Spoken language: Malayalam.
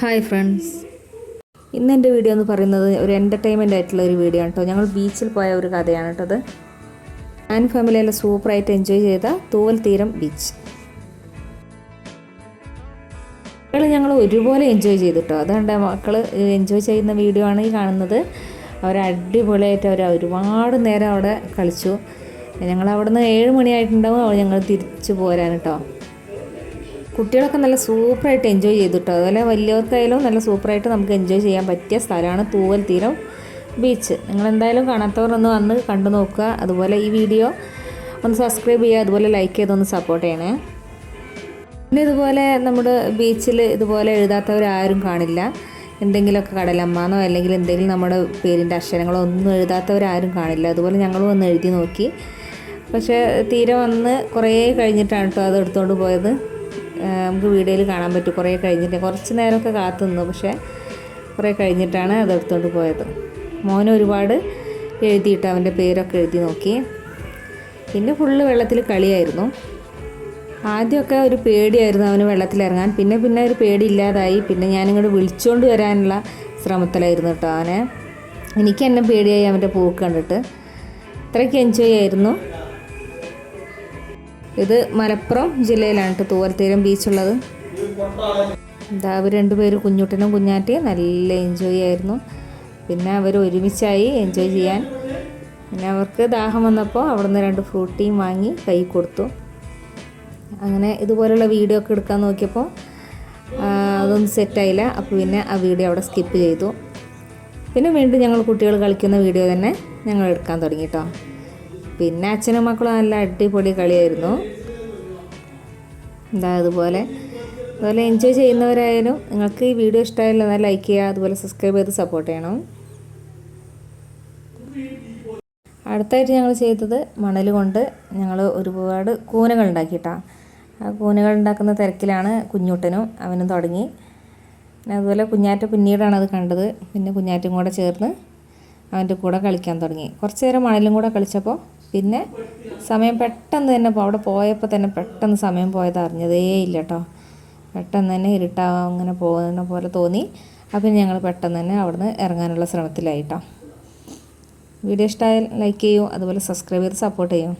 ഹായ് ഫ്രണ്ട്സ് ഇന്ന് എന്റെ വീഡിയോ എന്ന് പറയുന്നത് ഒരു എന്റർടൈൻമെന്റ് ആയിട്ടുള്ള ഒരു വീഡിയോ ആണ് കേട്ടോ ഞങ്ങൾ ബീച്ചിൽ പോയ ഒരു കഥയാണ് കേട്ടോ അത്. ഞാൻ ഫാമിലിയെല്ലാം സൂപ്പറായിട്ട് എൻജോയ് ചെയ്ത തൂവൽ തീരം ബീച്ച് മക്കൾ ഞങ്ങൾ ഒരുപോലെ എൻജോയ് ചെയ്തു കേട്ടോ അതുകൊണ്ട് മക്കൾ എൻജോയ് ചെയ്യുന്ന വീഡിയോ ആണ് ഈ കാണുന്നത്. അവർ അടിപൊളിയായിട്ട് അവർ ഒരുപാട് നേരം അവിടെ കളിച്ചു. ഞങ്ങൾ അവിടെ നിന്ന് ഏഴ് മണിയായിട്ടുണ്ടാവും ഞങ്ങൾ തിരിച്ചു പോരാൻ കേട്ടോ കുട്ടികളൊക്കെ നല്ല സൂപ്പറായിട്ട് എൻജോയ് ചെയ്തു കേട്ടോ അതുപോലെ വലിയവർക്കായാലും നല്ല സൂപ്പറായിട്ട് നമുക്ക് എൻജോയ് ചെയ്യാൻ പറ്റിയ സ്ഥലമാണ് തൂവൽ തീരം ബീച്ച് നിങ്ങൾ എന്തായാലും കാണാത്തവർ ഒന്ന് വന്ന് കണ്ടു നോക്കുക. അതുപോലെ ഈ വീഡിയോ ഒന്ന് സബ്സ്ക്രൈബ് ചെയ്യുക. അതുപോലെ ലൈക്ക് ചെയ്തൊന്ന് സപ്പോർട്ട് ചെയ്യണേ. പിന്നെ ഇതുപോലെ നമ്മുടെ ബീച്ചിൽ ഇതുപോലെ എഴുതാത്തവരാരും കാണില്ല. എന്തെങ്കിലുമൊക്കെ കടലമ്മാന്നോ അല്ലെങ്കിൽ എന്തെങ്കിലും നമ്മുടെ പേരിന്റെ അക്ഷരങ്ങളോ ഒന്നും എഴുതാത്തവരാരും കാണില്ല. അതുപോലെ ഞങ്ങളും ഒന്ന് എഴുതി നോക്കി. പക്ഷേ തീരെ വന്ന് കുറേ കഴിഞ്ഞിട്ടാണ് കേട്ടോ അത് എടുത്തുകൊണ്ട് പോയത്. നമുക്ക് വീഡിയോയിൽ കാണാൻ പറ്റും. കുറേ കഴിഞ്ഞിട്ട്. കുറച്ച് നേരമൊക്കെ കാത്തു നിന്നു പക്ഷേ കുറേ കഴിഞ്ഞിട്ടാണ് അത് എടുത്തുകൊണ്ട് പോയത്. മോൻ ഒരുപാട് എഴുതിയിട്ട് അവന്റെ പേരൊക്കെ എഴുതി നോക്കി. പിന്നെ ഫുള്ള് വെള്ളത്തിൽ കളിയായിരുന്നു. ആദ്യമൊക്കെ ഒരു പേടിയായിരുന്നു അവന് വെള്ളത്തിലിറങ്ങാൻ പിന്നെ പിന്നെ ഒരു പേടി ഇല്ലാതായി പിന്നെ ഞാനിങ്ങോട്ട് വിളിച്ചുകൊണ്ട് വരാനുള്ള ശ്രമത്തിലായിരുന്നു കേട്ടോ അവനെ. എനിക്ക് എന്നെ പേടിയായി അവന്റെ പൂക്ക് കണ്ടിട്ട്. അത്രയ്ക്ക് എൻജോയ് ആയിരുന്നു. ഇത് മലപ്പുറം ജില്ലയിലാണ് കേട്ടോ തൂവൽത്തീരം ബീച്ചുള്ളത് എന്താ അവർ രണ്ടുപേരും കുഞ്ഞുട്ടനും കുഞ്ഞാറ്റയും നല്ല എൻജോയ് ആയിരുന്നു. പിന്നെ അവർ ഒരുമിച്ചായി എൻജോയ് ചെയ്യാൻ. പിന്നെ അവർക്ക് ദാഹം വന്നപ്പോൾ അവിടുന്ന് രണ്ട് ഫ്രൂട്ടിയും വാങ്ങി കൈ കൊടുത്തു. അങ്ങനെ ഇതുപോലുള്ള വീഡിയോ ഒക്കെ എടുക്കാൻ നോക്കിയപ്പോൾ അതൊന്നും സെറ്റായില്ല അപ്പോൾ പിന്നെ ആ വീഡിയോ അവിടെ സ്കിപ്പ് ചെയ്തു. പിന്നെ വീണ്ടും ഞങ്ങൾ കുട്ടികൾ കളിക്കുന്ന വീഡിയോ തന്നെ ഞങ്ങൾ എടുക്കാൻ തുടങ്ങി കേട്ടോ. പിന്നെ അച്ഛനും മക്കളും നല്ല അടിപൊളി കളിയായിരുന്നു. എന്താ അതുപോലെ. അതുപോലെ എൻജോയ് ചെയ്യുന്നവരായാലും നിങ്ങൾക്ക് ഈ വീഡിയോ ഇഷ്ടമായാലും എന്നാൽ ലൈക്ക് ചെയ്യുക അതുപോലെ സബ്സ്ക്രൈബ് ചെയ്ത് സപ്പോർട്ട് ചെയ്യണം. അടുത്തായിട്ട് ഞങ്ങൾ ചെയ്തത് മണൽ കൊണ്ട് ഞങ്ങൾ ഒരുപാട് കൂനകൾ ഉണ്ടാക്കിയിട്ടാണ് ആ കൂനകൾ ഉണ്ടാക്കുന്ന തിരക്കിലാണ് കുഞ്ഞുട്ടനും അവനും തുടങ്ങി. പിന്നെ അതുപോലെ കുഞ്ഞാറ്റ പിന്നീടാണ് അത് കണ്ടത്. പിന്നെ കുഞ്ഞാറ്റും കൂടെ ചേർന്ന് അവന്റെ കൂടെ കളിക്കാൻ തുടങ്ങി. കുറച്ച് നേരം മണലും കൂടെ കളിച്ചപ്പോൾ പിന്നെ സമയം പെട്ടെന്ന് തന്നെ അവിടെ പോയപ്പോൾ തന്നെ പെട്ടെന്ന് സമയം പോയത് അറിഞ്ഞതേ ഇല്ല കേട്ടോ പെട്ടെന്ന് തന്നെ ഇരുട്ടാവാൻ അങ്ങനെ പോകുന്ന പോലെ തോന്നി. അപ്പം ഞങ്ങൾ പെട്ടെന്ന് തന്നെ അവിടുന്ന് ഇറങ്ങാനുള്ള ശ്രമത്തിലായിട്ടോ. വീഡിയോ ഇഷ്ടമായാൽ ലൈക്ക് ചെയ്യൂ അതുപോലെ സബ്സ്ക്രൈബ് ചെയ്ത് സപ്പോർട്ട് ചെയ്യും.